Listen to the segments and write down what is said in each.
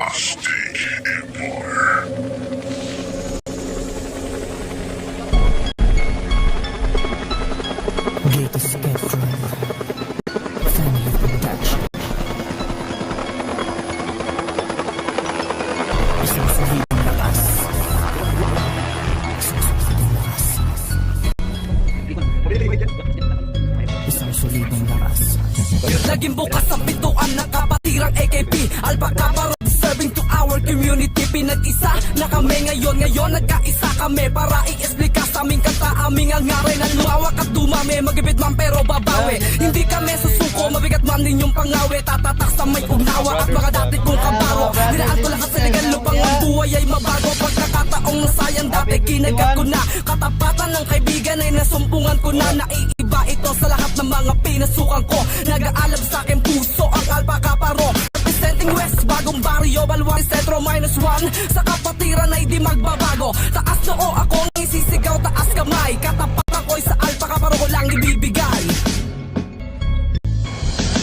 Aztec Empire. Gate Spectrum. Family Production. Isang. Isang solidong lakas. Isang solidong lakas. Naging bukas ang pintuan ng kapatirang AKP serving to community Pinag-isa na kami ngayon Ngayon nagkaisa kami Para i-explica sa aming kanta. Aming hangarin na lumawak at dumami. Magibit man pero babawi. Hindi kami susuko. Mabigat man ninyong pangawi. Tatatak sa may unawa. At mga dati kong kabaro Dinaan ko lahat sa legal Lupang ang buhay ay mabago. Pagkakataong nasayang dati Kinagat ko na. Katapatan ng kaibigan ay nasumpungan ko na. Naiiba ito sa lahat ng mga pinasukan ko. Nag-aalab sa aking puso ang alpaka baryo Balwan, Centro minus one. Sa kapatiran ay di magbabago. Taas noo ako ang isisigaw Taas kamay. Katapatan ko'y sa alpaka paro ko lang ibibigay.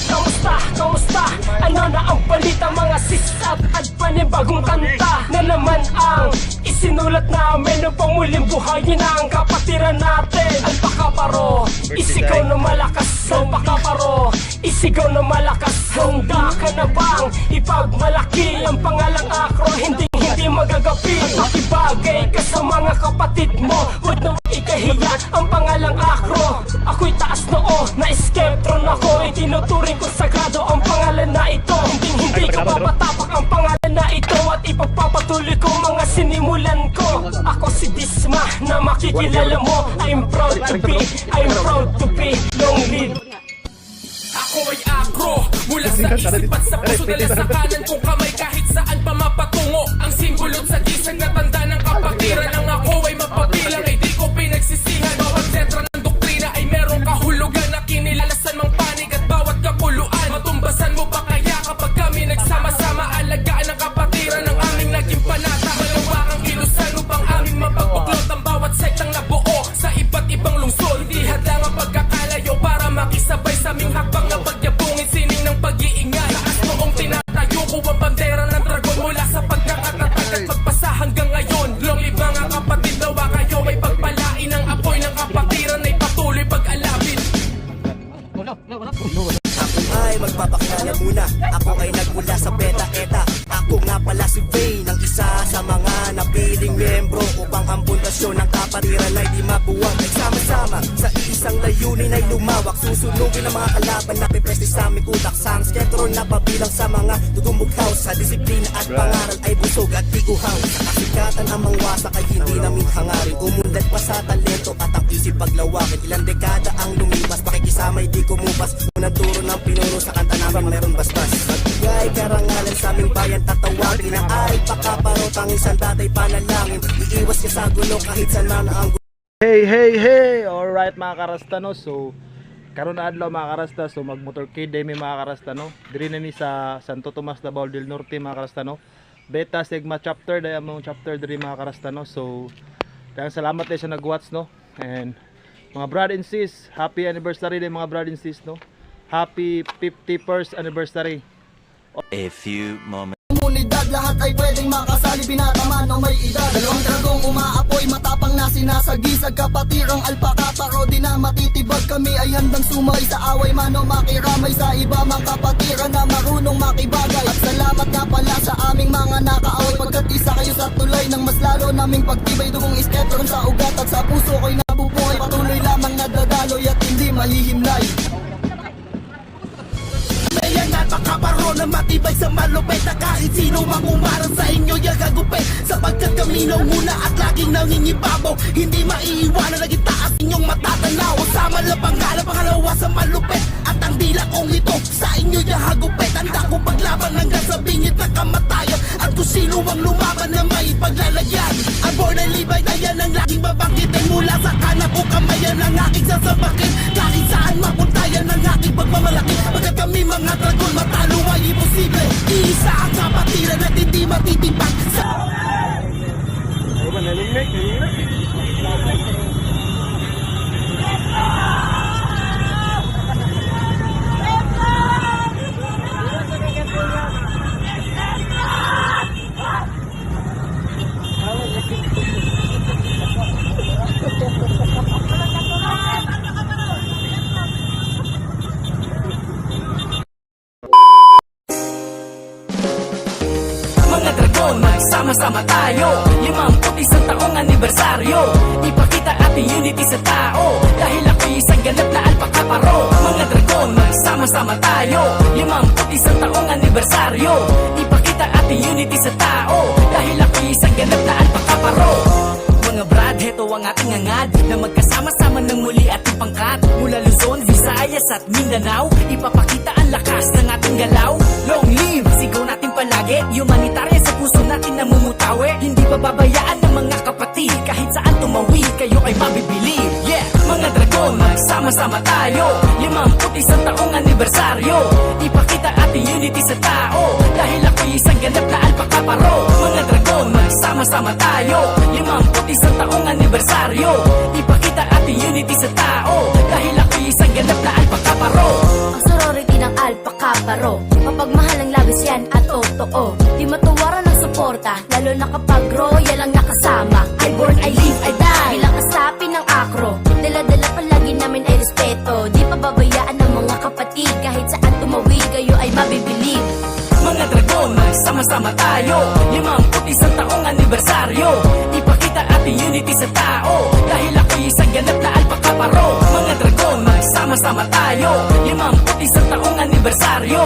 Kamusta? Kamusta? Ano na ang balita mga sis at at panibagong kanta Na naman ang isinulat namin upang muling buhayin ang kapatiran natin. Ang pakaparo, isigaw na malakas Ang pakaparo, isigaw na malakas Handa ka na bang ipagmalaki ang pangalang akro Hindi hindi magagapi. Makibagay ka sa mga kapatid mo Huwag na ikahiya ang pangalang akro Ako'y taas noo, na skeptron ako Itinuturing ko sagrado ang pangalan na ito. Hindi hindi ka papatapak ang pangalan na ito. At ipagpapatuloy ko mga sinimulan ko. Ako si Disma na makikilala mo. I'm proud to be, I'm proud to be isip at sa puso Dala sa kanan kong kamay Kahit saan pa mapatungo. Ang simbolot sa gisag na tanda ng kapatiran Ang hanggang ngayon. Long live mga kapatid Nawa kayo ay pagpalain. Ang apoy ng kapatiran Ay patuloy pag-alapin. Ako ay magpapakilala muna. Ako ay nagmula sa Beta Eta. Ako nga pala si Vane Ang isa sa mga napiling membro Upang ang pundasyon ng kapatiran ay di mabuwag layunin ay lumawak. Susunugin ang mga kalaban na pipeste sa aming utak. Sa ang sketron na pabilang sa mga tutumukaw Sa disiplina at pangaral ay busog at di uhaw Sa kasikatan ang mangwasak ay hindi namin hangarin Umunlad pa sa talento at ang isip paglawakin. Ilang dekada ang lumipas Pakikisamay di kumupas. Unang turo ng pinuno sa kanta namin meron basbas. Magbigay karangalan sa aming bayan tatawagin Na ay pakaparot ang isang datay panalangin. Iiwas ka sa gulo kahit saan man ang Hey, hey, hey! Alright mga karasta no. So, karon na adlaw mga karasta. So, mag motorcade day mi mga karasta no. Diri na ni sa Santo Tomas Davao del Norte mga karasta no. Beta Sigma chapter day among chapter diri mga karasta no. So, dahil salamat tayo sa nag-watch no. And mga brad and sis, happy anniversary day mga brad and sis no. Happy 51st anniversary. A few moments. komunidad Lahat ay pwedeng makasali Binataman o may edad Dalawang dragong umaapoy Na sinasagisag Kapatirang alpaka Parodi na matitibag Kami ay handang sumay Sa away mano makiramay. Sa iba mang kapatiran Na marunong makibagay. At salamat nga pala sa aming mga nakaaway. Pagkat isa kayo sa tulay Ng mas lalo naming pagtibay. Dugong isketron sa ugat At sa puso ko'y nabubuhay. Patuloy lamang nadadaloy At hindi mahihimlay Ayan na matibay sa malupit Na kahit sino mang umarang sa inyo kagupit Sapagkat kami muna at laging nangingibabaw Hindi maiiwanan. Naging taas inyong matatanaw. Sama lang pangalan pangalawa sa malupit At ang dila kong ito sa inyo yung hagupit Handa kong paglaban hanggang sa bingit na kamatayan. At kung sino ang lumaban na may paglalagyan. Ang born and libay na yan ang laging babanggitin. Mula sa kanan ko kamayan ang aking sasabakin Kahit saan mapunta magsama-sama tayo. Limamput isang taong anibersaryo. Ipakita ating unity sa tao. Dahil ako'y isang ganap na alpakaparo. Mga dragon, magsama-sama tayo. Limamput isang taong anibersaryo. Ipakita ating unity sa tao. Dahil ako'y isang ganap na alpakaparo. Mga brad, heto ang ating angad Na magkasama-sama ng muli ating pangkat. Mula Luzon, Visayas at Mindanao. Ipapakita ang lakas ng ating galaw. Long live, sigaw natin palagi. Humanitarian namumutawi Hindi pababayaan ng mga kapatid. Kahit saan tumawi, kayo ay mabibili. Yeah, mga dragon, magsama-sama tayo. Limamput isang taong anibersaryo. Ipakita ating unity sa tao. Dahil ako'y isang ganap na alpakaparo. Mga dragon, magsama-sama tayo. Limamput isang taong anibersaryo. Ipakita ating unity sa tao. Dahil ako'y isang ganap na alpakaparo. Ang Palagi namin ay respeto. Di pababayaan ng mga kapatid. Kahit saan tumawi kayo ay mabibilib Mga dragon, magsama-sama tayo. Limamput isang taong anibersaryo. Ipakita ating unity sa tao. Dahil ako'y isang ganap na alpakaparo. Mga dragon, magsama-sama tayo. Limamput isang taong anibersaryo.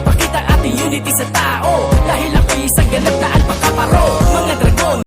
Ipakita ating unity sa tao. Dahil ako'y isang ganap na alpakaparo